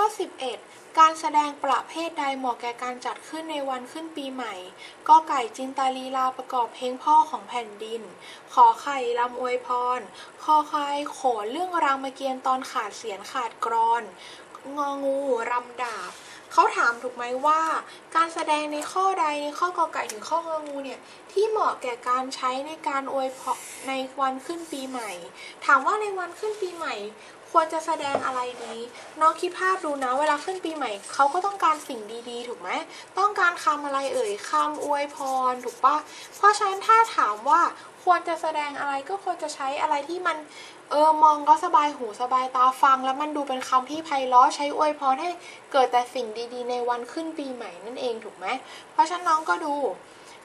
ข้อ 11 การแสดงประเภทใดเหมาะแก่การจัดขึ้นในวันขึ้นปีใหม่กอไก่จินตาลีลาประกอบเพลงพ่อของแผ่นดิน ขอไข่ลำอวยพร คอคายโขนเรื่องรามเกียรติ์ตอนขาดเสียนขาดกรอน งองูรำดาบเขาถามถูกไหมว่า การแสดงในข้อใดในข้อกอไก่ถึงข้ององูเนี่ยที่เหมาะแก่การใช้ในการอวยพรในวันขึ้นปีใหม่ ถามว่าในวันขึ้นปีใหม่ ควรจะแสดงอะไรดี น้องคิดภาพดูนะ เวลาขึ้นปีใหม่เขาก็ต้องการสิ่งดีๆ ถูกไหม ต้องการคำอะไรเอ่ยคำอวยพรถูกปะเพราะฉะนั้นถ้าถามว่าควรจะแสดงอะไรก็ควรจะใช้อะไรที่มันเออมองก็สบายหูสบายตาฟัง แล้วมันดูเป็นคำที่ไพเราะใช้อวยพรให้เกิดแต่สิ่งดีๆ ในวันขึ้นปีใหม่นั่นเองถูกไหมเพราะฉะนั้นน้องก็ดู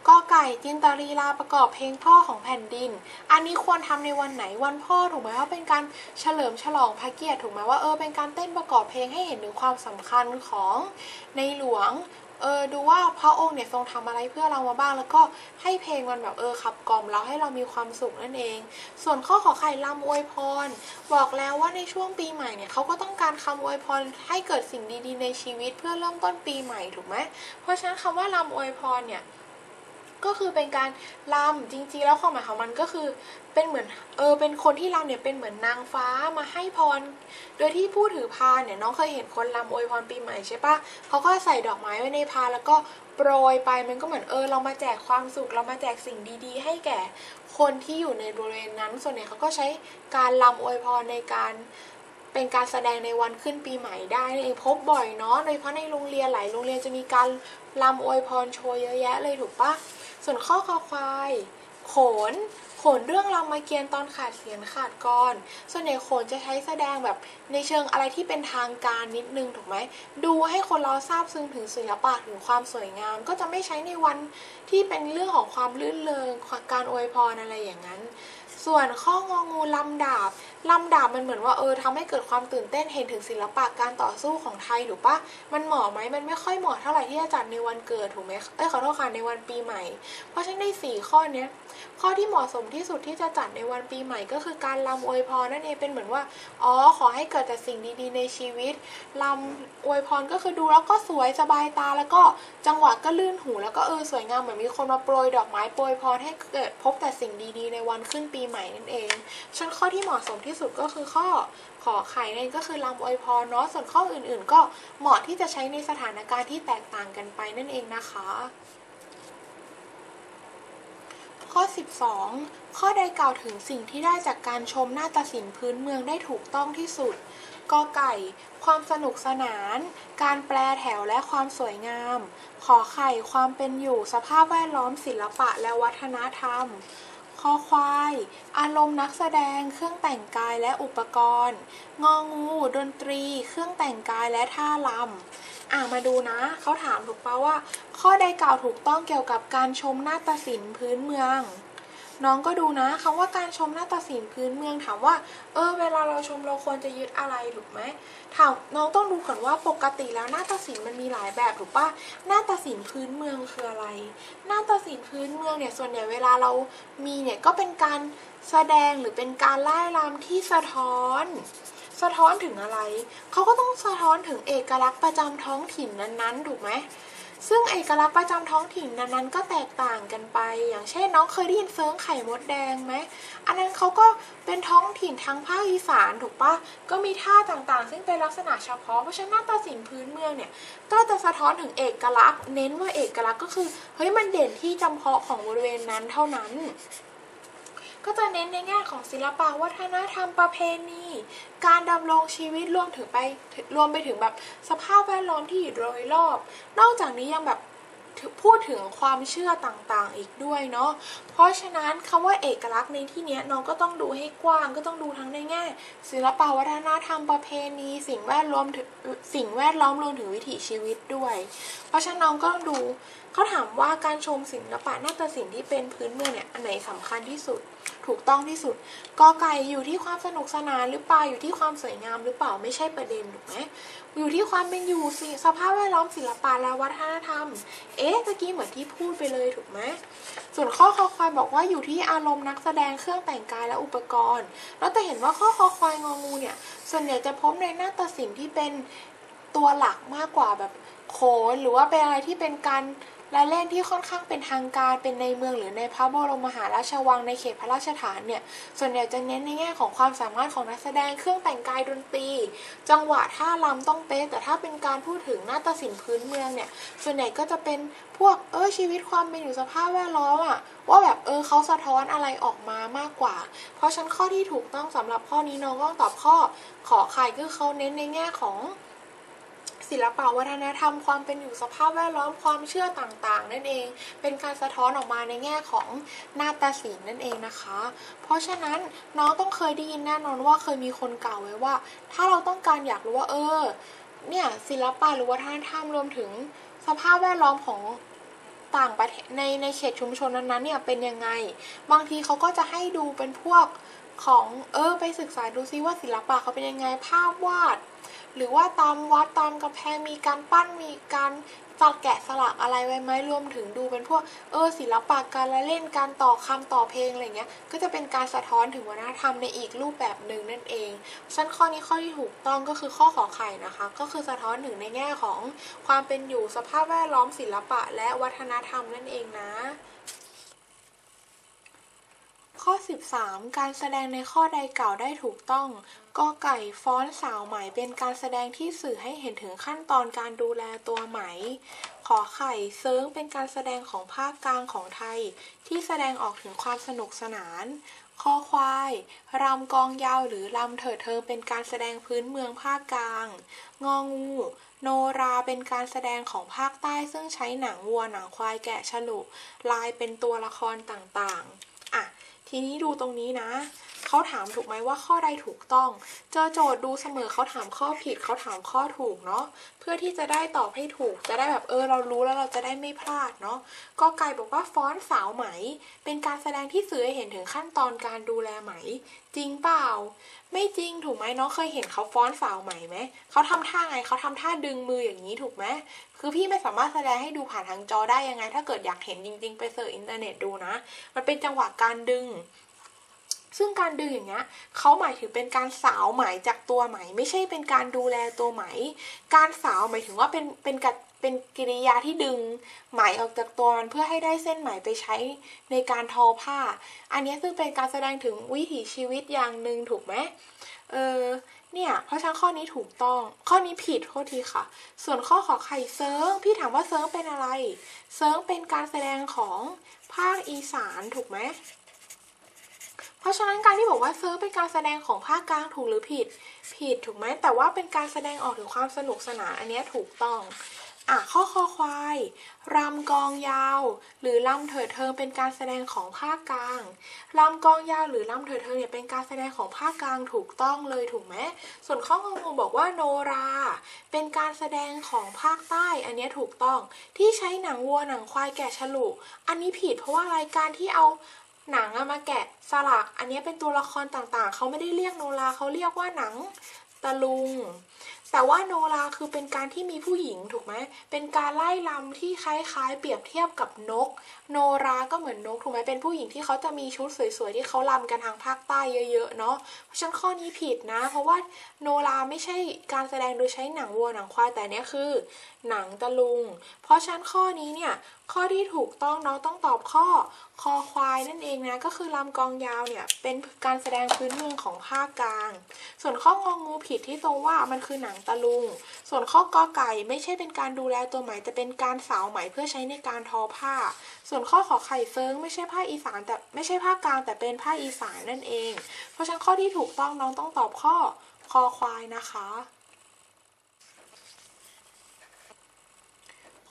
กอไก่จินตารีลาประกอบเพลงพ่อของแผ่นดิน อันนี้ควรทำในวันไหนวันพ่อถูกไหมว่าเป็นการเฉลิมฉลองพระเกียรติถูกไหมว่าเออเป็นการเต้นประกอบเพลงให้เห็นถึงความสำคัญของในหลวงเออดูว่าพระองค์เนี่ยทรงทำอะไรเพื่อเรามาบ้างแล้วก็ให้เพลงมันแบบเออขับกล่อมเราให้เรามีความสุขนั่นเอง ส่วนข้อขอไข่ลำอวยพร บอกแล้วว่าในช่วงปีใหม่เนี่ยเขาก็ต้องการคำอวยพรให้เกิดสิ่งดีๆ ในชีวิตเพื่อเริ่มต้นปีใหม่ถูกไหมเพราะฉะนั้นคำว่าลำอวยพรเนี่ย ก็คือเป็นการลำจริงๆ แล้วความหมายของมันก็คือเป็นเหมือนเออเป็นคนที่ลำเนี่ยเป็นเหมือนนางฟ้ามาให้พร โดยที่ผู้ถือพานเนี่ยน้องเคยเห็นคนลำอวยพรปีใหม่ใช่ปะเขาก็ใส่ดอกไม้ไว้ในพานแล้วก็โปรยไปมันก็เหมือนเออเรามาแจกความสุขเรามาแจกสิ่งดีๆ ให้แก่คนที่อยู่ในบริเวณนั้น ส่วนใหญ่เขาก็ใช้การลำอวยพรในการเป็นการแสดงในวันขึ้นปีใหม่ได้เองพบบ่อยเนาะโดยเฉพาะในโรงเรียนหลายโรงเรียนจะมีการลำอวยพรโชว์เยอะแยะเลยถูกปะ ส่วนข้อคอควาย โขน โขนเรื่องรามเกียรติ์ตอนขาดเสียงขาดกรส่วนใหญ่โขนจะใช้แสดงแบบในเชิงอะไรที่เป็นทางการนิดนึงถูกไหม ดูให้คนเราทราบซึ้งถึงศิลปะถึงความสวยงาม ก็จะไม่ใช้ในวันที่เป็นเรื่องของความลื่นเลงการอวยพรอะไรอย่างนั้น ส่วนข้ององูลำดาบลำดาบมันเหมือนว่าเออทำให้เกิดความตื่นเต้นเห็นถึงศิลปะการต่อสู้ของไทยถูกปะมันเหมาะไหมมันไม่ค่อยเหมาะเท่าไหร่ที่จะจัดในวันเกิดถูกไหมเอ้ยขอโทษค่ะในวันปีใหม่ เพราะฉะนั้นในสี่ข้อเนี้ยข้อที่เหมาะสมที่สุดที่จะจัดในวันปีใหม่ ก็คือการลำอวยพรนั่นเองเป็นเหมือนว่าอ๋อขอให้เกิดแต่สิ่งดีๆ ในชีวิตลำอวยพรก็คือดูแล้วก็สวยสบายตาแล้วก็จังหวะก็ลื่นหู แล้วก็เออสวยงามเหมือนมีคนมาโปรยดอกไม้โปรยพรให้เกิดพบแต่สิ่งดีๆ ในวันขึ้นปีใหม่นั่นเองฉันข้อที่เหมาะสมที่สุดก็คือข้อขอไข่นั่นก็คือลำอวยพรเนาะส่วนข้ออื่นๆ ก็เหมาะที่จะใช้ในสถานการณ์ที่แตกต่างกันไปนั่นเองนะคะ ข้อ 12 ข้อใดกล่าวถึงสิ่งที่ได้จากการชมหน้าฏศิลป์พื้นเมืองได้ถูกต้องที่สุดกอไก่ ความสนุกสนาน การแปลแถวและความสวยงาม ขอไข่ ความเป็นอยู่ สภาพแวดล้อมศิลปะและวัฒนธรรม คอควาย อารมณ์นักแสดง เครื่องแต่งกายและอุปกรณ์ งองู ดนตรี เครื่องแต่งกายและท่าลำอ่ามาดูนะ เขาถามถูกปะว่า ข้อใดกล่าวถูกต้องเกี่ยวกับการชมนาฏศิลป์พื้นเมือง น้องก็ดูนะคำว่าการชมหน้าฏศิลป์พื้นเมืองถามว่า เออ เวลาเราชมเราควรจะยึดอะไรถูกไหมถามน้องต้องดูก่อนว่าปกติแล้วหน้าฏศิลป์มันมีหลายแบบถูกปะหน้าฏศิลป์พื้นเมืองคืออะไร หน้าฏศิลป์พื้นเมืองเนี่ยส่วนใหญ่เวลาเรามีเนี่ยก็เป็นการแสดงหรือเป็นการไล่รำที่สะท้อน สะท้อนถึงอะไร เขาก็ต้องสะท้อนถึงเอกลักษณ์ประจำท้องถิ่นนั้นๆถูกไหม ซึ่งเอกลักษณ์ประจำท้องถิ่นนั้นก็แตกต่างกันไป อย่างเช่นน้องเคยได้ยินเฟิงไข่มดแดงไหม อันนั้นเขาก็เป็นท้องถิ่นทั้งภาคอีสานถูกปะก็มีท่าต่างๆ ซึ่งเป็นลักษณะเฉพาะ เพราะฉะนั้นนาฏศิลป์พื้นเมืองเนี่ย ก็จะสะท้อนถึงเอกลักษณ์ เน้นว่าเอกลักษณ์ก็คือ เฮ้ยมันเด่นที่จำเพาะของบริเวณนั้นเท่านั้น ก็จะเน้นในแง่ของศิลปะวัฒนธรรมประเพณี การดำรงชีวิตรวมถึงไปรวมไปถึงแบบสภาพแวดล้อมที่อยู่โดยรอบ นอกจากนี้ยังแบบพูดถึงความเชื่อต่างๆอีกด้วยเนาะ เพราะฉะนั้นคำว่าเอกลักษณ์ในที่นี้น้องก็ต้องดูให้กว้าง ก็ต้องดูทั้งในแง่ ศิลปวัฒนธรรมประเพณี สิ่งแวดล้อมสิ่งแวดล้อมรวมถึงวิถีชีวิตด้วย เพราะฉะนั้นน้องก็ต้องดูเขาถามว่าการชมศิลปะนาฏศิลป์ที่เป็นพื้นเมืองเนี่ยอันไหนสำคัญที่สุด ถูกต้องที่สุดกอไก่อยู่ที่ความสนุกสนานหรือเปล่าอยู่ที่ความสวยงามหรือเปล่าไม่ใช่ประเด็นถูกไหมอยู่ที่ความเป็นอยู่สิสภาพแวดล้อมศิลปะและวัฒนธรรม เอ๊ะตะกี้เหมือนที่พูดไปเลยถูกไหมส่วนข้อคอควายบอกว่าอยู่ที่อารมณ์นักแสดงเครื่องแต่งกายและอุปกรณ์ แล้วจะเห็นว่าข้อคอควายงองูเนี่ยส่วนใหญ่จะพบในหน้าตัดสินที่เป็นตัวหลักมากกว่าแบบโขนหรือว่าเป็นอะไรที่เป็นการ และเล่นที่ค่อนข้างเป็นทางการเป็นในเมืองหรือในพระบรมมหาราชวังในเขตพระราชฐานเนี่ยส่วนใหญ่จะเน้นในแง่ของความสามารถของนักแสดงเครื่องแต่งกายดนตรี จังหวะท่ารำต้องเป๊ะแต่ถ้าเป็นการพูดถึงนาฏศิลป์พื้นเมืองเนี่ยส่วนใหญ่ก็จะเป็นพวกเออชีวิตความเป็นอยู่สภาพแวดล้อมอะว่าแบบเออเขาสะท้อนอะไรออกมามากกว่า เพราะฉะนั้นข้อที่ถูกต้องสำหรับข้อนี้น้องก็ตอบข้อขอไข่คือเขาเน้นในแง่ของ ศิลปะวัฒนธรรมความเป็นอยู่สภาพแวดล้อมความเชื่อต่างๆ นั่นเอง เป็นการสะท้อนออกมาในแง่ของนาฏศิลป์นั่นเองนะคะ เพราะฉะนั้นน้องต้องเคยได้ยินแน่นอนว่าเคยมีคนกล่าวไว้ว่า ถ้าเราต้องการอยากรู้ว่าเออเนี่ยศิลปะหรือวัฒนธรรมรวมถึงสภาพแวดล้อมของต่างประเทศในในเขตชุมชนนั้นๆเนี่ยเป็นยังไง บางทีเขาก็จะให้ดูเป็นพวกของเออไปศึกษาดูซิว่าศิลปะเขาเป็นยังไงภาพวาด หรือว่าตามวัดตามกำแพงมีการปั้นมีการจัดแกะสลักอะไรไว้ไหมรวมถึงดูเป็นพวกเออศิลปะการละเล่นการต่อคำต่อเพลงอะไรเงี้ยก็จะเป็นการสะท้อนถึงวัฒนธรรมในอีกรูปแบบหนึ่งนั่นเองชั้นข้อนี้ข้อที่ถูกต้องก็คือข้อขอไข่นะคะ ก็คือสะท้อนถึงในแง่ของความเป็นอยู่สภาพแวดล้อมศิลปะ และวัฒนธรรมนั่นเองนะ ข้อ 13 การแสดงในข้อใดกล่าวได้ถูกต้องกอไก่ฟ้อนสาวไหมเป็นการแสดงที่สื่อให้เห็นถึงขั้นตอนการดูแลตัวไหม ขอไข่เซิงเป็นการแสดงของภาคกลางของไทย ที่แสดงออกถึงความสนุกสนานคอควายรำกองยาวหรือรำเถิดเทิงเป็นการแสดงพื้นเมืองภาคกลาง งองู โนราเป็นการแสดงของภาคใต้ซึ่งใช้หนังวัวหนังควายแกะฉลุลายเป็นตัวละครต่างๆ ทีนี้ดูตรงนี้นะ เขาถามถูกไหมว่าข้อใดถูกต้อง เจอโจทย์ดูเสมอเขาถามข้อผิดเขาถามข้อถูกเนาะเพื่อที่จะได้ตอบให้ถูก จะได้แบบเออเรารู้แล้วเราจะได้ไม่พลาดเนาะก็ไก่บอกว่าฟ้อนสาวไหม เป็นการแสดงที่สื่อให้เห็นถึงขั้นตอนการดูแลไหม จริงเปล่า ไม่จริงถูกไหมน้องเคยเห็นเขาฟ้อนสาวไหมไหมเขาทำท่าไงเขาทำท่าดึงมืออย่างนี้ถูกไหมคือพี่ไม่สามารถแสดงให้ดูผ่านทางจอได้ยังไง ถ้าเกิดอยากเห็นจริง ๆ ไปเสิร์ชอินเทอร์เน็ตดูนะ มันเป็นจังหวะการดึง ซึ่งการดึงอย่างเงี้ยเขาหมายถึงเป็นการสาวไหมจากตัวไหม ไม่ใช่เป็นการดูแลตัวไหม การสาวหมายถึงว่าเป็นเป็นกัดเป็นกิริยาที่ดึงไหมออกจากตัวมันเพื่อให้ได้เส้นไหมไปใช้ในการทอผ้า อันนี้ซึ่งเป็นการแสดงถึงวิถีชีวิตอย่างหนึ่งถูกไหมเออเนี่ย เพราะฉะนั้นข้อนี้ถูกต้อง ข้อนี้ผิดโทษทีค่ะ ส่วนข้อขอไข่เซิร์งพี่ถามว่าเซิร์งเป็นอะไร เซิร์งเป็นการแสดงของภาคอีสานถูกไหม เพราะฉะนั้นการที่บอกว่าซิร์ฟเป็นการแสดงของภาคกลางถูกหรือผิด ผิดถูกไหมแต่ว่าเป็นการแสดงออกถึงความสนุกสนานอันนี้ถูกต้องอะข้อคอควายรำกองยาว หรือลำเถิดเทิงเป็นการแสดงของภาคกลางลำกองยาวหรือลำเถิดเทิงเนี่ยเป็นการแสดงของภาคกลางถูกต้องเลยถูกไหมส่วนข้องงบอกว่าโนรา เป็นการแสดงของภาคใต้ อันนี้ถูกต้องที่ใช้หนังวัวหนังควายแกะฉลุ อันนี้ผิดเพราะว่ารายการที่เอา หนังอะมาแกะสลัก อันนี้เป็นตัวละครต่างๆ เขาไม่ได้เรียกโนราเขาเรียกว่าหนังตะลุง แต่ว่าโนราคือเป็นการที่มีผู้หญิงถูกไหม เป็นการไล่ลำที่คล้ายๆ เปรียบเทียบกับนก โนราก็เหมือนนกถูกไหมเป็นผู้หญิงที่เขาจะมีชุดสวยๆที่เขาลำกันทางภาคใต้เยอะๆเนาะ เพราะฉะนั้นข้อนี้ผิดนะ เพราะว่าโนราไม่ใช่การแสดงโดยใช้หนังวัวหนังควายแต่เนี้ยคือ หนังตะลุง เพราะฉะนั้นข้อนี้เนี่ย ข้อที่ถูกต้องน้องต้องตอบข้อคอควายนั่นเองนะ ก็คือลำกองยาวเนี่ย เป็นการแสดงพื้นเมืองของภาคกลาง ส่วนข้ององูผิดที่ตรงว่ามันคือหนังตะลุง ส่วนข้อกอไก่ไม่ใช่เป็นการดูแลตัวไหมแต่เป็นการสาวไหมเพื่อใช้ในการทอผ้า ส่วนข้อขอไข่เฟิงไม่ใช่ภาคอีสานแต่ไม่ใช่ภาคกลางแต่เป็นภาคอีสานนั่นเอง เพราะฉะนั้นข้อที่ถูกต้องน้องต้องตอบข้อคอควายนะคะ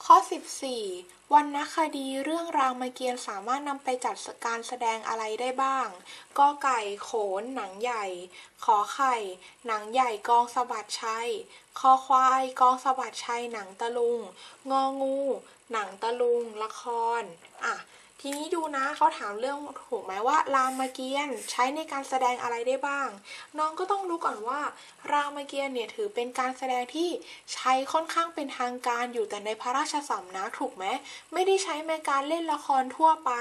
ข้อ 14 วรรณคดีเรื่องรามเกียรติ์สามารถนำไปจัดการแสดงอะไรได้บ้างกอไก่โขน หนังใหญ่ ขอไข่ หนังใหญ่กองสะบัดชัยคอควายกองสะบัดชัยหนังตะลุง งองู หนังตะลุง ละคร อะ ทีนี้ดูนะเขาถามเรื่องถูกไหมว่ารามเกียรติ์ใช้ในการแสดงอะไรได้บ้าง น้องก็ต้องรู้ก่อนว่า รามเกียรติ์เนี่ยถือเป็นการแสดงที่ใช้ค่อนข้างเป็นทางการอยู่แต่ในพระราชสำนักถูกไหมไม่ได้ใช้ในการเล่นละครทั่วไป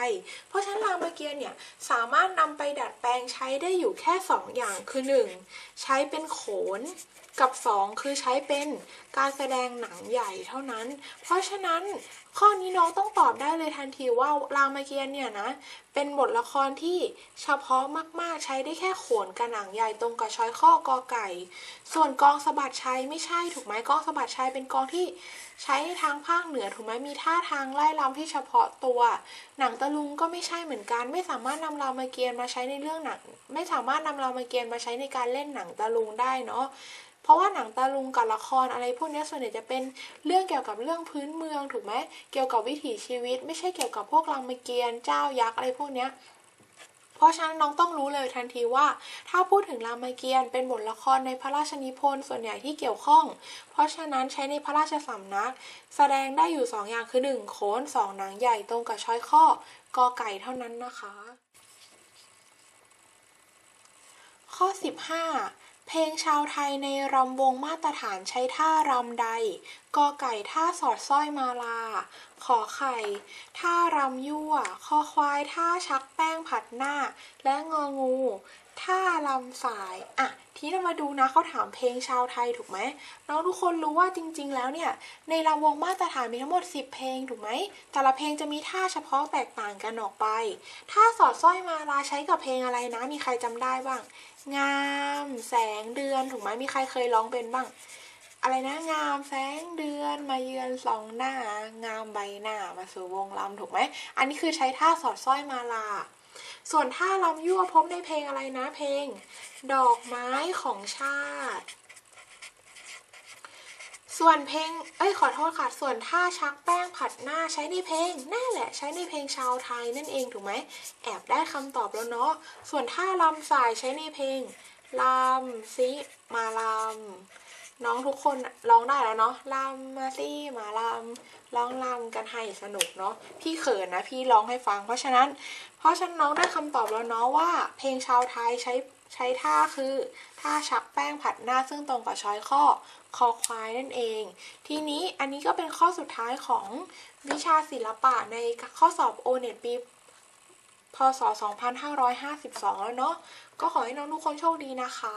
เพราะฉะนั้นรามเกียรติ์เนี่ยสามารถนำไปดัดแปลงใช้ได้อยู่แค่สองอย่างคือหนึ่งใช้เป็นโขนกับ 2 คือใช้เป็นการแสดงหนังใหญ่เท่านั้น เพราะฉะนั้นข้อนี้น้องต้องตอบได้เลยทันทีว่ารามเกียรติ์เนี่ยนะ เป็นบทละครที่เฉพาะมากๆใช้ได้แค่โขนกับหนังใหญ่ตรงกับช้อยข้อกอไก่ ส่วนกองสะบัดชัยไม่ใช่ถูกไหมกองสะบัดชัยเป็นกองที่ใช้ทางภาคเหนือถูกไหมมีท่าทางไล่ลำที่เฉพาะตัว หนังตะลุงก็ไม่ใช่เหมือนกัน ไม่สามารถนำรามเกียรติ์มาใช้ในเรื่องหนัง ไม่สามารถนำรามเกียรติ์มาใช้ในการเล่นหนังตะลุงได้เนาะ เพราะว่าหนังตะลุงกับละครอะไรพวกนี้ส่วนใหญ่จะเป็นเรื่องเกี่ยวกับเรื่องพื้นเมืองถูกไหมเกี่ยวกับวิถีชีวิต ไม่ใช่เกี่ยวกับพวกรามเกียรติ์เจ้ายักษ์อะไรพวกเนี้ยเพราะฉะนั้นน้องต้องรู้เลยทันทีว่า ถ้าพูดถึงรามเกียรติ์เป็นบทละครในพระราชนิพนธ์ส่วนใหญ่ที่เกี่ยวข้อง เพราะฉะนั้นใช้ในพระราชสำนัก แสดงได้อยู่ 2 อย่างคือ 1 โขน 2 หนังใหญ่ตรงกับช้อยข้อกอไก่เท่านั้นนะคะ ข้อ 15 เพลงชาวไทยในรำวงมาตรฐานใช้ท่ารำใด กอไก่ท่าสอดสร้อยมาลา ขอไข่ท่ารำยั่ว คอควายท่าชักแป้งผัดหน้า และงองูท่าลำสายอะทีนี้เรามาดูนะเขาถามเพลงชาวไทยถูกไหมน้องทุกคนรู้ว่าจริง ๆ แล้วเนี่ย ในรำวงมาตรฐานมีทั้งหมด 10 เพลงถูกไหมแต่ละเพลงจะมีท่าเฉพาะแตกต่างกันออกไปท่าสอดสร้อยมาลาใช้กับเพลงอะไรนะ มีใครจำได้บ้าง งาม แสงเดือนถูกไหมมีใครเคยร้องเป็นบ้าง อะไรนะงามแสงเดือนมาเยือนสองหน้า งามใบหน้ามาสู่วงลำถูกไหมอันนี้คือใช้ท่าสอดสร้อยมาลา ส่วนท่าลำยั่วพบในเพลงอะไรนะเพลง ดอกไม้ของชาติ ส่วนเพลงเอ้ยขอโทษค่ะส่วนท่าชักแป้งผัดหน้าใช้ในเพลงนั่นแหละใช้ในเพลงชาวไทยนั่นเองถูกไหมแอบได้คำตอบแล้วเนาะส่วนท่าลำสายใช้ในเพลงลำซิมาลำ น้องทุกคนร้องได้แล้วเนาะลำมาสิมาลำร้องลำกันให้สนุกเนาะพี่เขินนะพี่ร้องให้ฟัง เพราะฉะนั้น เพราะฉะนั้นน้องได้คำตอบแล้วเนาะว่า เพลงชาวไทยใช้ใช้ท่าคือท่าชักแป้งผัดหน้าซึ่งตรงกับช้อยข้อคอควายนั่นเอง ทีนี้อันนี้ก็เป็นข้อสุดท้ายของวิชาศิลปะในข้อสอบโอเน็ตปีพศ 2552 แล้วเนาะก็ขอให้น้องทุกคนโชคดีนะคะ